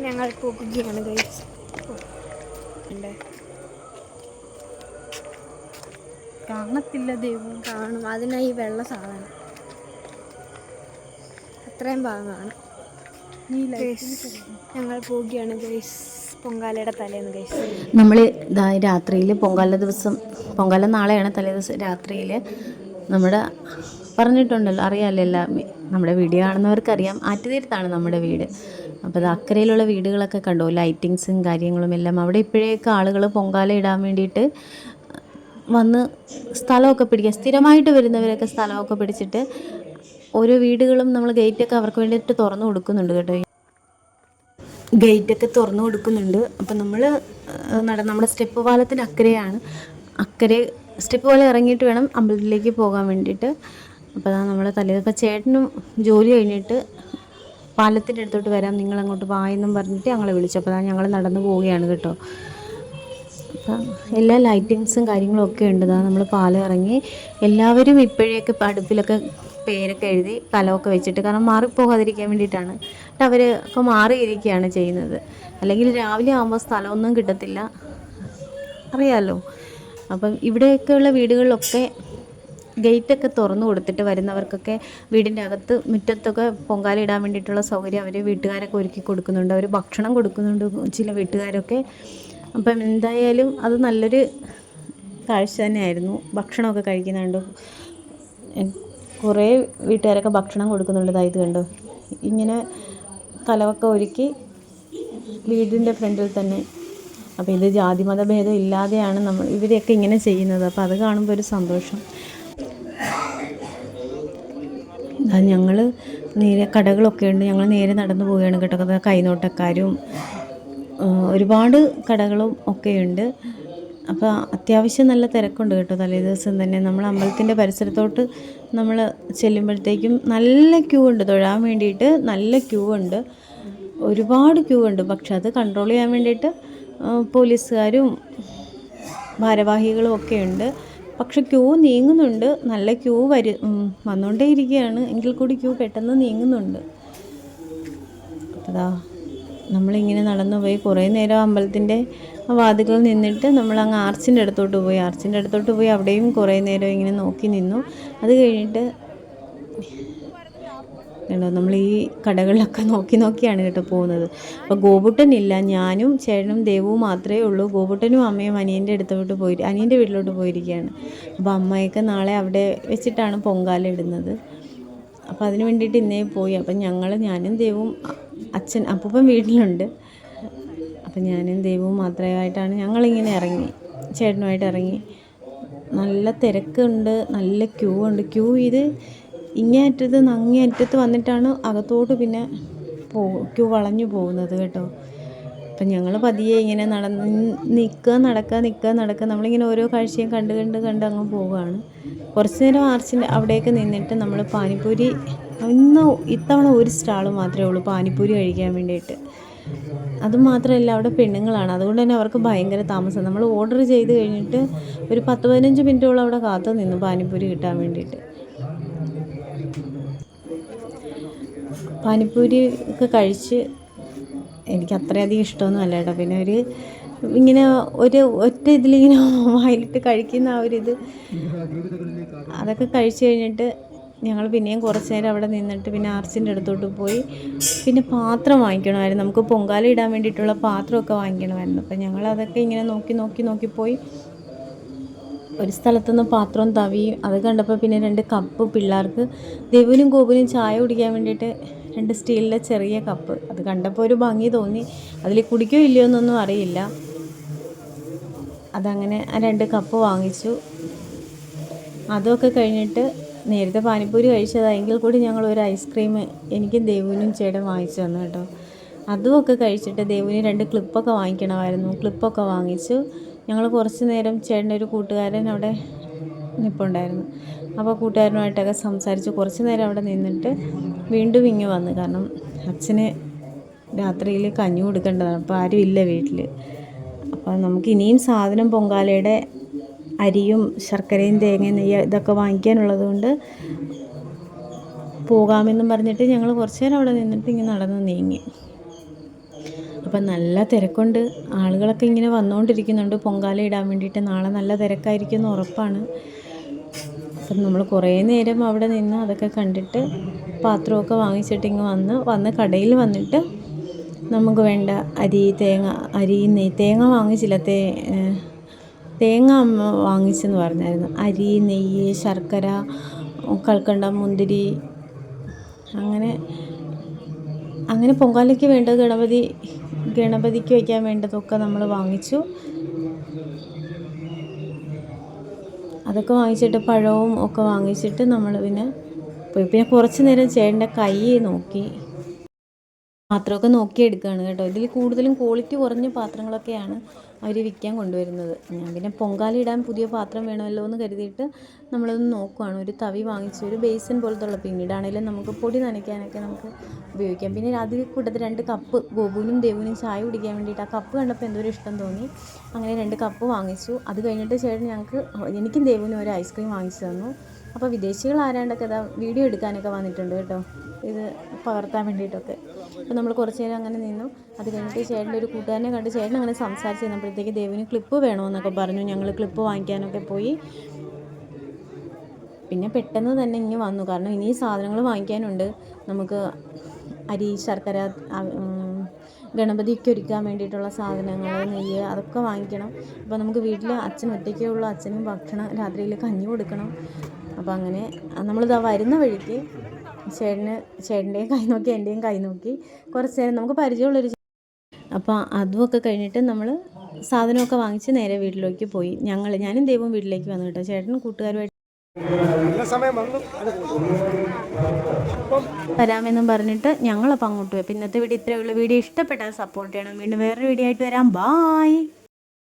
ഞങ്ങൾ കുക്കുകയാണ് ഗൈസ് കാണത്തില്ല ദൈവം. കാണും. അതിനായി വെള്ള സാധനം. അത്രയും ഭാഗമാണ്. ഞങ്ങൾ പോവുകയാണ് ഗൈസ് പൊങ്കാലയുടെ തലേന്ന് ഗൈസ് നമ്മൾ ഇതാ രാത്രിയിൽ പൊങ്കാല ദിവസം പൊങ്കാല നാളെയാണ് തലേ ദിവസം രാത്രിയിൽ നമ്മുടെ പറഞ്ഞിട്ടുണ്ടല്ലോ അറിയാമല്ലോ എല്ലാം. നമ്മുടെ വീഡിയോ കാണുന്നവർക്കറിയാം. ആറ്റുതീരത്താണ് നമ്മുടെ വീട്. അപ്പോൾ അത് അക്കരയിലുള്ള വീടുകളൊക്കെ കണ്ടു? ലൈറ്റിങ്സും കാര്യങ്ങളും എല്ലാം. അവിടെ ഇപ്പോഴേക്ക് ആളുകൾ പൊങ്കാല ഇടാൻ വേണ്ടിയിട്ട് വന്ന് സ്ഥലമൊക്കെ പിടിക്കുക. സ്ഥിരമായിട്ട് വരുന്നവരൊക്കെ സ്ഥലമൊക്കെ പിടിച്ചിട്ട് ഓരോ വീടുകളും നമ്മൾ ഗേറ്റൊക്കെ അവർക്ക് വേണ്ടിയിട്ട് തുറന്നു കൊടുക്കുന്നുണ്ട് കേട്ടോ. ഗേറ്റൊക്കെ തുറന്നു കൊടുക്കുന്നുണ്ട്. അപ്പം നമ്മൾ നട നമ്മുടെ സ്റ്റെപ്പ് പാലത്തിന്റെ അക്കരെയാണ്. അക്കരെ സ്റ്റെപ്പ് പോലെ ഇറങ്ങിയിട്ട് വേണം അമ്പലത്തിലേക്ക് പോകാൻ വേണ്ടിയിട്ട്. അപ്പോൾ അതാ നമ്മൾ തലേ ഇപ്പോൾ ചേട്ടനും ജോലി കഴിഞ്ഞിട്ട് പാലത്തിന്റെ അടുത്തോട്ട് വരാം. നിങ്ങൾ അങ്ങോട്ട് വായെന്നും പറഞ്ഞിട്ട് ഞങ്ങളെ വിളിച്ചു. അപ്പോൾ ഞങ്ങൾ നടന്നു പോവുകയാണ് കേട്ടോ. അപ്പം എല്ലാ ലൈറ്റിങ്സും കാര്യങ്ങളും ഒക്കെ ഉണ്ട് ഇതാ നമ്മൾ പാലം ഇറങ്ങി എല്ലാവരും ഇപ്പോഴേക്ക് ഇപ്പം അടുപ്പിലൊക്കെ പേരൊക്കെ എഴുതി കലമൊക്കെ വെച്ചിട്ട് കാരണം മാറിപ്പോകാതിരിക്കാൻ വേണ്ടിയിട്ടാണ്. എന്നിട്ട് അവർ ഒക്കെ മാറിയിരിക്കുകയാണ് ചെയ്യുന്നത്. അല്ലെങ്കിൽ രാവിലെ ആകുമ്പോൾ സ്ഥലമൊന്നും കിട്ടത്തില്ല. അറിയാമല്ലോ അപ്പം ഇവിടെയൊക്കെയുള്ള വീടുകളിലൊക്കെ ഗേറ്റൊക്കെ തുറന്നു കൊടുത്തിട്ട് വരുന്നവർക്കൊക്കെ വീടിന്റെ അകത്ത് മുറ്റത്തൊക്കെ പൊങ്കാലിടാൻ വേണ്ടിയിട്ടുള്ള സൗകര്യം അവർ വീട്ടുകാരൊക്കെ ഒരുക്കി കൊടുക്കുന്നുണ്ട്. അവർ ഭക്ഷണം കൊടുക്കുന്നുണ്ട് ചില വീട്ടുകാരൊക്കെ. അപ്പം എന്തായാലും അത് നല്ലൊരു കാഴ്ച തന്നെയായിരുന്നു. ഭക്ഷണമൊക്കെ കഴിക്കുന്നുണ്ട്. കുറേ വീട്ടുകാരൊക്കെ ഭക്ഷണം ഇത് കണ്ടോ. ഇങ്ങനെ കലവൊക്കെ ഒരുക്കി വീടിന്റെ ഫ്രണ്ടിൽ തന്നെ. അപ്പോൾ ഇത് ജാതിമത ഭേദം ഇല്ലാതെയാണ് നമ്മൾ ഇവരെയൊക്കെ ഇങ്ങനെ ചെയ്യുന്നത്. അപ്പോൾ അത് കാണുമ്പോൾ ഒരു സന്തോഷം. ഞങ്ങൾ നേരെ കടകളൊക്കെ ഉണ്ട്. ഞങ്ങൾ നേരെ നടന്നു പോവുകയാണ് കേട്ടോ. അത് കൈനോട്ടക്കാരും ഒരുപാട് കടകളും ഒക്കെയുണ്ട് അപ്പോൾ അത്യാവശ്യം നല്ല തിരക്കുണ്ട് കേട്ടോ തലേ ദിവസം തന്നെ. നമ്മൾ അമ്പലത്തിന്റെ പരിസരത്തോട്ട് നമ്മൾ ചെല്ലുമ്പോഴത്തേക്കും നല്ല ക്യൂ ഉണ്ട്. തൊഴാൻ വേണ്ടിയിട്ട് നല്ല ക്യൂ ഉണ്ട്. ഒരുപാട് ക്യൂ ഉണ്ട്. പക്ഷെ അത് കൺട്രോൾ ചെയ്യാൻ വേണ്ടിയിട്ട് പോലീസുകാരും ഭാരവാഹികളും ഒക്കെ ഉണ്ട്. പക്ഷെ ക്യൂ നീങ്ങുന്നുണ്ട്. നല്ല ക്യൂ വരു വന്നുകൊണ്ടേ ഇരിക്കുകയാണ് എങ്കിൽ കൂടി ക്യൂ പെട്ടെന്ന് നീങ്ങുന്നുണ്ട്. അതാ നമ്മളിങ്ങനെ നടന്നു പോയി കുറേ നേരം അമ്പലത്തിന്റെ വാതിൽക്കൽ നിന്നിട്ട് നമ്മൾ അങ്ങ് ആർച്ചിന്റെ അടുത്തോട്ട് പോയി. ആർച്ചിന്റെ അടുത്തോട്ട് പോയി അവിടെയും കുറേ നേരം ഇങ്ങനെ നോക്കി നിന്നു. അത് കഴിഞ്ഞിട്ട് കണ്ടോ? നമ്മൾ ഈ കടകളിലൊക്കെ നോക്കി നോക്കിയാണ് കേട്ടോ പോകുന്നത്. അപ്പോൾ ഗോപുട്ടനില്ല ഞാനും ചേട്ടനും ദേവവും മാത്രമേ ഉള്ളൂ. ഗോപുട്ടനും അമ്മയും അനിയന്റെ അടുത്തോട്ട് പോയി അനിയന്റെ വീട്ടിലോട്ട് പോയിരിക്കുകയാണ്. അപ്പോൾ അമ്മയൊക്കെ നാളെ അവിടെ വെച്ചിട്ടാണ് പൊങ്കാല ഇടുന്നത്. അപ്പോൾ അതിന് വേണ്ടിയിട്ട് ഇന്നേ പോയി. അപ്പം ഞങ്ങൾ ഞാനും ദേവും അച്ഛൻ അപ്പൂപ്പൻ വീട്ടിലുണ്ട്. അപ്പം ഞാനും ദേവും മാത്രമായിട്ടാണ് ഞങ്ങളിങ്ങനെ ഇറങ്ങി. ചേട്ടനുമായിട്ട് ഇറങ്ങി. നല്ല തിരക്കുണ്ട്. നല്ല ക്യൂ ഉണ്ട്. ക്യൂ ഇത് ഇങ്ങേ അറ്റത്ത് നിന്ന് അങ്ങേ അറ്റത്ത് വന്നിട്ടാണ് അകത്തോട്ട് പിന്നെ ക്യൂ വളഞ്ഞു പോകുന്നത് കേട്ടോ. അപ്പം ഞങ്ങൾ പതിയെ ഇങ്ങനെ നടന്ന് നിൽക്കുക നടക്കുക നിൽക്കുക നടക്കുക നമ്മളിങ്ങനെ ഓരോ കാഴ്ചയും കണ്ട് കണ്ട് കണ്ട് അങ്ങ് പോവുകയാണ്. കുറച്ച് നേരം ആർച്ചിന്റെ അവിടെയൊക്കെ നിന്നിട്ട് നമ്മൾ പാനിപ്പൂരി ഇന്ന് ഇത്തവണ ഒരു സ്റ്റാൾ മാത്രമേ ഉള്ളൂ പാനിപ്പൂരി കഴിക്കാൻ വേണ്ടിയിട്ട്. അത് അതുമാത്രമല്ല അവിടെ പെണ്ണുങ്ങളാണ്. അതുകൊണ്ട് തന്നെ അവർക്ക് ഭയങ്കര താമസം. നമ്മൾ ഓർഡർ ചെയ്ത് കഴിഞ്ഞിട്ട് ഒരു പത്ത് പതിനഞ്ച് മിനിറ്റോളം അവിടെ കാത്തു നിന്നു പാനിപ്പൂരി കിട്ടാൻ വേണ്ടിയിട്ട്. പാനിപ്പൂരി ഒക്കെ കഴിച്ച് എനിക്ക് അത്രയധികം ഇഷ്ടമൊന്നും അല്ല കേട്ടോ. പിന്നെ ഒരു ഇങ്ങനെ ഒരു ഒറ്റ ഇതിലിങ്ങനെ വായിലിട്ട് കഴിക്കുന്ന ആ ഒരു ഇത് അതൊക്കെ കഴിച്ച് കഴിഞ്ഞിട്ട് ഞങ്ങൾ പിന്നെയും കുറച്ച് നേരം അവിടെ നിന്നിട്ട് പിന്നെ ആർച്ചിന്റെ അടുത്തോട്ട് പോയി. പിന്നെ പാത്രം വാങ്ങിക്കണമായിരുന്നു. നമുക്ക് പൊങ്കാല ഇടാൻ വേണ്ടിയിട്ടുള്ള പാത്രമൊക്കെ വാങ്ങിക്കണമായിരുന്നു. അപ്പം ഞങ്ങൾ അതൊക്കെ ഇങ്ങനെ നോക്കി നോക്കി നോക്കി പോയി. ഒരു സ്ഥലത്തുനിന്ന് പാത്രം തവിയും അത് കണ്ടപ്പോൾ പിന്നെ രണ്ട് കപ്പ് പിള്ളേർക്ക് ദേവനും ഗോപുനും ചായ കുടിക്കാൻ വേണ്ടിയിട്ട് രണ്ട് സ്റ്റീലിലെ ചെറിയ കപ്പ്. അത് കണ്ടപ്പോൾ ഒരു ഭംഗി തോന്നി. അതിൽ കുടിക്കോ ഇല്ലയോ എന്നൊന്നും അറിയില്ല. അതങ്ങനെ ആ രണ്ട് കപ്പ് വാങ്ങിച്ചു. അതൊക്കെ കഴിഞ്ഞിട്ട് നേരത്തെ പാനിപ്പൂരി കഴിച്ചതായെങ്കിൽ കൂടി ഞങ്ങൾ ഒരു ഐസ്ക്രീം എനിക്കും ദേവുവിനും ചേട്ടൻ വാങ്ങിച്ചു തന്നു കേട്ടോ. അതുമൊക്കെ കഴിച്ചിട്ട് ദേവുവിന് രണ്ട് ക്ലിപ്പൊക്കെ വാങ്ങിക്കണമായിരുന്നു. ക്ലിപ്പൊക്കെ വാങ്ങിച്ചു. ഞങ്ങൾ കുറച്ച് നേരം ചേട്ടന്റെ ഒരു കൂട്ടുകാരൻ അവിടെ നിൽപ്പുണ്ടായിരുന്നു അപ്പോൾ കൂട്ടുകാരനുമായിട്ടൊക്കെ സംസാരിച്ച് കുറച്ച് നേരം അവിടെ നിന്നിട്ട് വീണ്ടും ഇങ്ങ് വന്നു. കാരണം അച്ഛന് രാത്രിയിൽ കഞ്ഞി കൊടുക്കേണ്ടതാണ്. അപ്പോൾ ആരും ഇല്ല വീട്ടിൽ. അപ്പോൾ നമുക്ക് ഇനിയും സാധനം പൊങ്കാലയുടെ അരിയും ശർക്കരയും തേങ്ങയും നെയ്യ് ഇതൊക്കെ വാങ്ങിക്കാനുള്ളത് കൊണ്ട് പോകാമെന്നും പറഞ്ഞിട്ട് ഞങ്ങൾ കുറച്ച് നേരം അവിടെ നിന്നിട്ട് ഇങ്ങനെ നടന്ന് നീങ്ങി. അപ്പം നല്ല തിരക്കുണ്ട്. ആളുകളൊക്കെ ഇങ്ങനെ വന്നുകൊണ്ടിരിക്കുന്നുണ്ട്. പൊങ്കാല ഇടാൻ വേണ്ടിയിട്ട് നാളെ നല്ല തിരക്കായിരിക്കും എന്ന് ഉറപ്പാണ്. അപ്പം നമ്മൾ കുറേ നേരം അവിടെ നിന്ന് അതൊക്കെ കണ്ടിട്ട് പാത്രമൊക്കെ വാങ്ങിച്ചിട്ട് ഇങ്ങ് വന്ന് വന്ന് കടയിൽ വന്നിട്ട് നമുക്ക് വേണ്ട അരി തേങ്ങ അരി നെയ് തേങ്ങ വാങ്ങിച്ചില്ല തേ തേങ്ങ അമ്മ വാങ്ങിച്ചെന്ന് പറഞ്ഞായിരുന്നു. അരി നെയ്യ് ശർക്കര കൽക്കണ്ട മുന്തിരി അങ്ങനെ അങ്ങനെ പൊങ്കാലയ്ക്ക് വേണ്ട ഗണപതി ഗണപതിക്ക് വയ്ക്കാൻ വേണ്ടതൊക്കെ നമ്മൾ വാങ്ങിച്ചു. അതൊക്കെ വാങ്ങിച്ചിട്ട് പഴവും ഒക്കെ വാങ്ങിച്ചിട്ട് നമ്മൾ പിന്നെ പോയി. പിന്നെ കുറച്ച് നേരം ചേട്ടന്റെ കൈ നോക്കി. പാത്രമൊക്കെ നോക്കിയെടുക്കുകയാണ് കേട്ടോ. ഇതിൽ കൂടുതലും ക്വാളിറ്റി കുറഞ്ഞ പാത്രങ്ങളൊക്കെയാണ് അവർ വിൽക്കാൻ കൊണ്ടുവരുന്നത്. ഞാൻ പിന്നെ പൊങ്കാല ഇടാൻ പുതിയ പാത്രം വേണമല്ലോ എന്ന് കരുതിയിട്ട് നമ്മളതൊന്ന് നോക്കുവാണ്. ഒരു തവി വാങ്ങിച്ചു ഒരു ബേസിൻ പോലത്തുള്ള പിന്നീടാണെങ്കിലും നമുക്ക് പൊടി നനയ്ക്കാനൊക്കെ നമുക്ക് ഉപയോഗിക്കാം. പിന്നെ അതിൽ കൂട്ടത്തിൽ രണ്ട് കപ്പ് ഗോപുവിനും ദേവുവിനും ചായ കുടിക്കാൻ വേണ്ടിയിട്ട് ആ കപ്പ് കണ്ടപ്പോൾ എന്തോ ഒരു ഇഷ്ടം തോന്നി. അങ്ങനെ രണ്ട് കപ്പ് വാങ്ങിച്ചു. അത് കഴിഞ്ഞിട്ട് ചേട്ടൻ ഞങ്ങൾക്ക് എനിക്കും ദേവുവിനും ഒരു ഐസ്ക്രീം വാങ്ങിച്ചു തന്നു. അപ്പോൾ വിദേശികൾ ആരാണ്ടൊക്കെ ഇതാ വീഡിയോ എടുക്കാനൊക്കെ വന്നിട്ടുണ്ട് കേട്ടോ. ഇത് പകർത്താൻ വേണ്ടിയിട്ടൊക്കെ. അപ്പോൾ നമ്മൾ കുറച്ച് നേരം അങ്ങനെ നിന്നു. അത് കഴിഞ്ഞിട്ട് ചേട്ടന്റെ ഒരു കൂട്ടുകാരനെ കണ്ട് ചേട്ടൻ അങ്ങനെ സംസാരിച്ച് ചെന്നപ്പോഴത്തേക്ക് ദേവിന് ക്ലിപ്പ് വേണമെന്നൊക്കെ പറഞ്ഞു. ഞങ്ങൾ ക്ലിപ്പ് വാങ്ങിക്കാനൊക്കെ പോയി. പിന്നെ പെട്ടെന്ന് തന്നെ ഇങ്ങനെ വന്നു. കാരണം ഇനി സാധനങ്ങൾ വാങ്ങിക്കാനുണ്ട്. നമുക്ക് അരി ശർക്കര ഗണപതിക്ക് ഒരുക്കാൻ വേണ്ടിയിട്ടുള്ള സാധനങ്ങൾ നെയ്യ് അതൊക്കെ വാങ്ങിക്കണം. അപ്പോൾ നമുക്ക് വീട്ടിൽ അച്ഛൻ ഒറ്റയ്ക്കേ ഉള്ളൂ. അച്ഛനും ഭക്ഷണം രാത്രിയിൽ കഞ്ഞി കൊടുക്കണം. അപ്പോൾ അങ്ങനെ നമ്മളിതാ വരുന്ന വഴിക്ക് ചേട്ടന് ചേട്ടന്റെയും കൈ നോക്കി എന്റെയും കൈ നോക്കി കുറച്ച് നേരം നമുക്ക് പരിചയമുള്ളൊരു അപ്പോൾ അതുമൊക്കെ കഴിഞ്ഞിട്ട് നമ്മൾ സാധനമൊക്കെ വാങ്ങിച്ച് നേരെ വീട്ടിലേക്ക് പോയി. ഞങ്ങൾ ഞാനും ദൈവം വീട്ടിലേക്ക് വന്നു കേട്ടോ. ചേട്ടൻ കൂട്ടുകാരുമായിട്ട് വരാമെന്നും പറഞ്ഞിട്ട് ഞങ്ങളപ്പോൾ അങ്ങോട്ട് പോയി. പിന്നത്തെ വീഡിയോ ഇത്രയേ വീഡിയോ ഇഷ്ടപ്പെട്ടാൽ സപ്പോർട്ട് ചെയ്യണം. വീണ്ടും വേറൊരു വീഡിയോ ആയിട്ട് വരാം. ബായ്